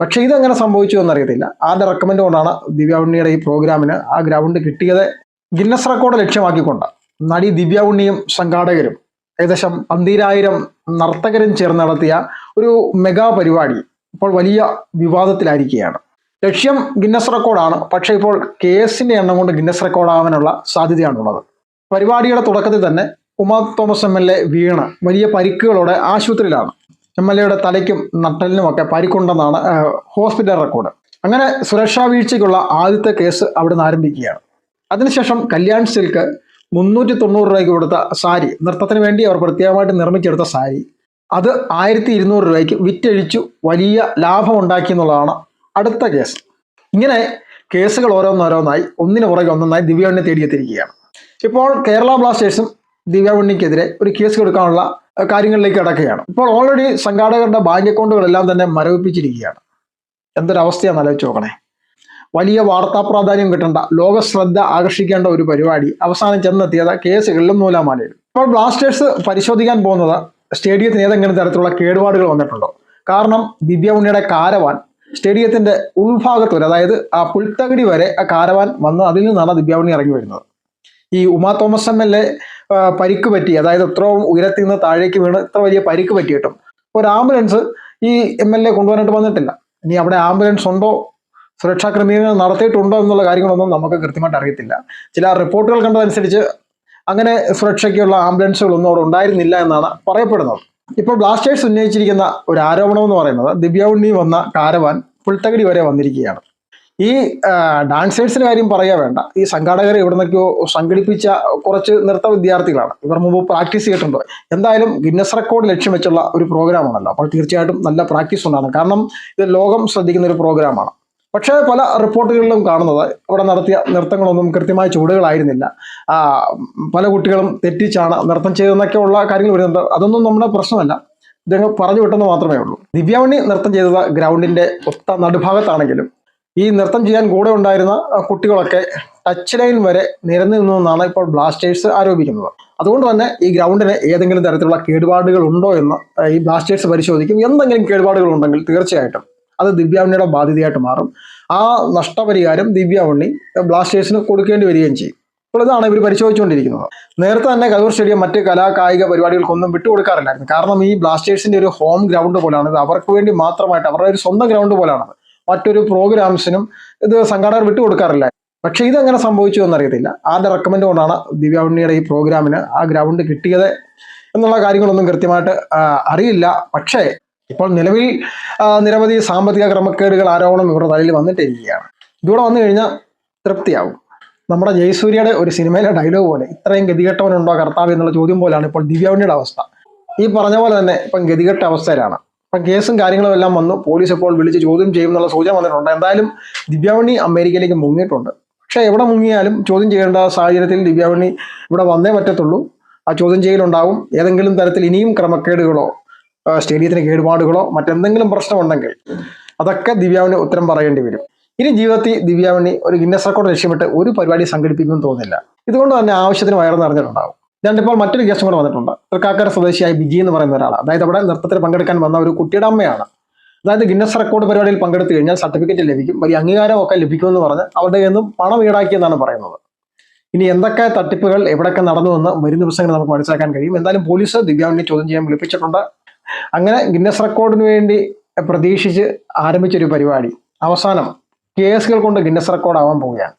പക്ഷേ ഇതെങ്ങനെ സംഭവിച്ചു എന്നറിയത്തില്ല. ആരുടെ റെക്കമെൻഡ് കൊണ്ടാണ് ദിവ്യ ഉണ്ണിയുടെ ഈ പ്രോഗ്രാമിന് ആ ഗ്രൗണ്ട് കിട്ടിയത് ഗിന്നസ് റെക്കോർഡ് ലക്ഷ്യമാക്കിക്കൊണ്ട്. നടി ദിവ്യ ഉണ്ണിയും സംഘാടകരും ഏകദേശം പന്തീരായിരം നർത്തകരും ചേർന്ന് നടത്തിയ ഒരു മെഗാ പരിപാടി ഇപ്പോൾ വലിയ വിവാദത്തിലായിരിക്കുകയാണ്. ലക്ഷ്യം ഗിന്നസ് റെക്കോർഡാണ് പക്ഷേ ഇപ്പോൾ കേസിന്റെ എണ്ണം കൊണ്ട് ഗിന്നസ് റെക്കോർഡ് ആവാനുള്ള സാധ്യതയാണുള്ളത്. പരിപാടിയുടെ തുടക്കത്തിൽ തന്നെ Uma Thomas M L A വീണ് വലിയ പരിക്കുകളോടെ ആശുപത്രിയിലാണ്. എം എൽ എയുടെ തലയ്ക്കും നട്ടലിനുമൊക്കെ പരിക്കുണ്ടെന്നാണ് ഹോസ്പിറ്റൽ റെക്കോർഡ്. അങ്ങനെ സുരക്ഷാ വീഴ്ചയ്ക്കുള്ള ആദ്യത്തെ കേസ് അവിടെ നിന്ന് ആരംഭിക്കുകയാണ്. അതിനുശേഷം കല്യാൺ സിൽക്ക് മുന്നൂറ്റി തൊണ്ണൂറ് രൂപയ്ക്ക് കൊടുത്ത സാരി നൃത്തത്തിന് വേണ്ടി അവർ പ്രത്യേകമായിട്ട് നിർമ്മിച്ചെടുത്ത സാരി അത് ആയിരത്തി ഇരുന്നൂറ് രൂപയ്ക്ക് വിറ്റഴിച്ചു വലിയ ലാഭം ഉണ്ടാക്കി എന്നുള്ളതാണ് അടുത്ത കേസ്. ഇങ്ങനെ കേസുകൾ ഓരോന്നോരോന്നായി ഒന്നിനു പുറകെ ഒന്നൊന്നായി ദിവ്യാവണ്ണി തേടിയെത്തിയിരിക്കുകയാണ്. ഇപ്പോൾ കേരള ബ്ലാസ്റ്റേഴ്സും ദിവ്യാവണ്ണിക്കെതിരെ ഒരു കേസ് കൊടുക്കാനുള്ള കാര്യങ്ങളിലേക്ക് കിടക്കുകയാണ്. ഇപ്പോൾ ഓൾറെഡി സംഘാടകരുടെ ബാങ്ക് അക്കൗണ്ടുകളെല്ലാം തന്നെ മരവിപ്പിച്ചിരിക്കുകയാണ്. എന്തൊരവസ്ഥയാണെന്ന് ആലോചിച്ച് നോക്കണേ. വലിയ വാർത്താ പ്രാധാന്യം കിട്ടേണ്ട ലോക ശ്രദ്ധ ആകർഷിക്കേണ്ട ഒരു പരിപാടി അവസാനം ചെന്നെത്തിയത് കേസുകളിലും നൂലാമാലയിലും. ഇപ്പോൾ ബ്ലാസ്റ്റേഴ്സ് പരിശോധിക്കാൻ പോകുന്നത് സ്റ്റേഡിയത്തിന് ഏതെങ്കിലും തരത്തിലുള്ള കേടുപാടുകൾ വന്നിട്ടുണ്ടോ? കാരണം ദിവ്യ ഉണ്ണിയുടെ കാരവാൻ സ്റ്റേഡിയത്തിന്റെ ഉൾഭാഗത്ത് വരെ അതായത് ആ പുൽത്തകടി വരെ ആ കാരവാൻ വന്ന് അതിൽ നിന്നാണ് ദിവ്യ ഉണ്ണി ഇറങ്ങി വരുന്നത്. ഈ Uma Thomas M L A പരിക്ക് പറ്റി. അതായത് ഇത്രയും ഉയരത്തിൽ നിന്ന് താഴേക്ക് വീണ് ഇത്ര വലിയ പരിക്ക് പറ്റിയിട്ടും ഒരു ആംബുലൻസ് ഈ എം എൽ എ കൊണ്ടുവരാനായിട്ട് വന്നിട്ടില്ല. ഇനി അവിടെ ആംബുലൻസ് ഉണ്ടോ? സുരക്ഷാ ക്രമീകരണം നടത്തിയിട്ടുണ്ടോ എന്നുള്ള കാര്യങ്ങളൊന്നും നമുക്ക് കൃത്യമായിട്ട് അറിയത്തില്ല. ചില റിപ്പോർട്ടുകൾ കണ്ടതനുസരിച്ച് അങ്ങനെ സുരക്ഷയ്ക്കുള്ള ആംബുലൻസുകളൊന്നും അവിടെ ഉണ്ടായിരുന്നില്ല എന്നാണ് പറയപ്പെടുന്നത്. ഇപ്പോൾ ബ്ലാസ്റ്റേഴ്സ് ഉന്നയിച്ചിരിക്കുന്ന ഒരു ആരോപണം എന്ന് പറയുന്നത് ദിവ്യ ഉണ്ണി വന്ന കാരവാൻ പുൽത്തകടി വരെ വന്നിരിക്കുകയാണ്. ഈ ഡാൻസേഴ്സിന് കാര്യം പറയാ വേണ്ട. ഈ സംഘാടകർ ഇവിടെ നിന്നൊക്കെയോ സംഘടിപ്പിച്ച കുറച്ച് നൃത്ത വിദ്യാർത്ഥികളാണ്. ഇവർ മുമ്പ് പ്രാക്ടീസ് ചെയ്തിട്ടുണ്ട്. എന്തായാലും ഗിന്നസ് റെക്കോർഡ് ലക്ഷ്യം വെച്ചുള്ള ഒരു പ്രോഗ്രാമാണല്ലോ. അപ്പോൾ തീർച്ചയായിട്ടും നല്ല പ്രാക്ടീസ് ഉണ്ടാകണം കാരണം ഇത് ലോകം ശ്രദ്ധിക്കുന്ന ഒരു പ്രോഗ്രാമാണ്. പക്ഷേ പല റിപ്പോർട്ടുകളിലും കാണുന്നത് ഇവിടെ നടത്തിയ നൃത്തങ്ങളൊന്നും കൃത്യമായ ചുവടുകളായിരുന്നില്ല. പല കുട്ടികളും തെറ്റിച്ചാണ് നൃത്തം ചെയ്തതെന്നൊക്കെ ഉള്ള കാര്യങ്ങൾ വരുന്നുണ്ട്. അതൊന്നും നമ്മുടെ പ്രശ്നമല്ല. ഇദ്ദേഹം പറഞ്ഞു വിട്ടെന്ന് മാത്രമേ ഉള്ളൂ. ദിവ്യാവണി നൃത്തം ചെയ്തത് ഗ്രൗണ്ടിന്റെ ഒത്ത നടുഭാഗത്താണെങ്കിലും ഈ നൃത്തം ചെയ്യാൻ കൂടെ ഉണ്ടായിരുന്ന കുട്ടികളൊക്കെ ടച്ച് ലൈൻ വരെ നിരന്നു നിന്നു എന്നാണ് ഇപ്പോൾ ബ്ലാസ്റ്റേഴ്സ് ആരോപിക്കുന്നത്. അതുകൊണ്ട് തന്നെ ഈ ഗ്രൗണ്ടിന് ഏതെങ്കിലും തരത്തിലുള്ള കേടുപാടുകൾ ഉണ്ടോ എന്ന് ഈ ബ്ലാസ്റ്റേഴ്സ് പരിശോധിക്കും. എന്തെങ്കിലും കേടുപാടുകൾ ഉണ്ടെങ്കിൽ തീർച്ചയായിട്ടും അത് ദിവ്യാവണ്ണിയുടെ ബാധ്യതയായിട്ട് മാറും. ആ നഷ്ടപരിഹാരം ദിവ്യാവണ്ണി ബ്ലാസ്റ്റേഴ്സിന് കൊടുക്കേണ്ടി വരികയും ചെയ്യും. അപ്പോൾ ഇതാണ് ഇവർ പരിശോധിച്ചുകൊണ്ടിരിക്കുന്നത്. നേരത്തെ തന്നെ കലൂർ സ്റ്റേഡിയം മറ്റ് കലാ കായിക പരിപാടികൾക്കൊന്നും വിട്ടുകൊടുക്കാറില്ലായിരുന്നു. കാരണം ഈ ബ്ലാസ്റ്റേഴ്സിന്റെ ഒരു ഹോം ഗ്രൗണ്ട് പോലാണ്. അവർക്ക് വേണ്ടി മാത്രമായിട്ട് അവരുടെ ഒരു സ്വന്തം ഗ്രൗണ്ട് പോലെയാണ് മറ്റൊരു പ്രോഗ്രാംസിനും ഇത് സംഘാടകർ വിട്ടുകൊടുക്കാറില്ല. പക്ഷേ ഇതെങ്ങനെ സംഭവിച്ചു എന്നറിയത്തില്ല. ആരുടെ റെക്കമെൻഡ് കൊണ്ടാണ് ദിവ്യ ഉണ്ണിയുടെ ഈ പ്രോഗ്രാമിന് ആ ഗ്രൗണ്ട് കിട്ടിയത് എന്നുള്ള കാര്യങ്ങളൊന്നും കൃത്യമായിട്ട് അറിയില്ല. പക്ഷേ ഇപ്പോൾ നിലവിൽ നിരവധി സാമ്പത്തിക ക്രമക്കേടുകൾ ആരോപണം ഇവരുടെ തലയിൽ വന്നിട്ടിരിക്കുകയാണ്. ഇതൂടെ വന്നു കഴിഞ്ഞാൽ തൃപ്തിയാവും. നമ്മുടെ ജയസൂര്യയുടെ ഒരു സിനിമയിലെ ഡയലോഗ് പോലെ ഇത്രയും ഗതികെട്ടവനുണ്ടോ കർത്താവ് എന്നുള്ള ചോദ്യം പോലെയാണ് ഇപ്പോൾ ദിവ്യാവണിയുടെ അവസ്ഥ. ഈ പറഞ്ഞ പോലെ തന്നെ ഇപ്പം ഗതികെട്ട അവസ്ഥയിലാണ്. ഇപ്പം കേസും കാര്യങ്ങളും എല്ലാം വന്നു. പോലീസ് ഇപ്പോൾ വിളിച്ച് ചോദ്യം ചെയ്യും എന്നുള്ള സൂചന വന്നിട്ടുണ്ട്. എന്തായാലും ദിവ്യാവണി അമേരിക്കയിലേക്ക് മുങ്ങിയിട്ടുണ്ട്. പക്ഷേ എവിടെ മുങ്ങിയാലും ചോദ്യം ചെയ്യേണ്ട സാഹചര്യത്തിൽ ദിവ്യാവണി ഇവിടെ വന്നേ പറ്റത്തുള്ളൂ. ആ ചോദ്യം ചെയ്യലുണ്ടാവും. ഏതെങ്കിലും തരത്തിൽ ഇനിയും ക്രമക്കേടുകളോ സ്റ്റേഡിയത്തിന് കേടുപാടുകളോ മറ്റെന്തെങ്കിലും പ്രശ്നമുണ്ടെങ്കിൽ അതൊക്കെ ദിവ്യാവണി ഉത്തരം പറയേണ്ടി വരും. ഇനി ജീവിതത്തിൽ ദിവ്യാവണി ഒരു ഗിന്നസ് റെക്കോർഡ് ലക്ഷ്യമിട്ട് ഒരു പരിപാടി സംഘടിപ്പിക്കുമെന്ന് തോന്നുന്നില്ല. ഇതുകൊണ്ട് തന്നെ ആവശ്യത്തിന് വയറ് നിറഞ്ഞിട്ടുണ്ടാവും. രണ്ടിപ്പോൾ മറ്റൊരു കേസും കൂടെ വന്നിട്ടുണ്ട്. തൃക്കാക്കര സ്വദേശിയായ ബിജി എന്ന് പറയുന്ന ഒരാൾ അതായത് അവിടെ നൃത്തത്തിൽ പങ്കെടുക്കാൻ വന്ന ഒരു കുട്ടിയുടെ അമ്മയാണ്. അതായത് ഗിന്നസ് റെക്കോർഡ് പരിപാടിയിൽ പങ്കെടുത്തു കഴിഞ്ഞാൽ സർട്ടിഫിക്കറ്റ് ലഭിക്കും. വലിയ അംഗീകാരമൊക്കെ ലഭിക്കുമെന്ന് പറഞ്ഞ് അവരുടെ നിന്നും പണം ഈടാക്കിയെന്നാണ് പറയുന്നത്. ഇനി എന്തൊക്കെ തട്ടിപ്പുകൾ എവിടെയൊക്കെ നടന്നു എന്ന് വരും ദിവസങ്ങളിൽ നമുക്ക് മനസ്സിലാക്കാൻ കഴിയും. എന്തായാലും പോലീസ് ദിവ്യാവിനെ ചോദ്യം ചെയ്യാൻ വിളിപ്പിച്ചിട്ടുണ്ട്. അങ്ങനെ ഗിന്നസ് റെക്കോർഡിന് വേണ്ടി പ്രതീക്ഷിച്ച് ആരംഭിച്ചൊരു പരിപാടി. അവസാനം കേസുകൾ കൊണ്ട് ഗിന്നസ് റെക്കോർഡ് ആവാൻ പോവുകയാണ്.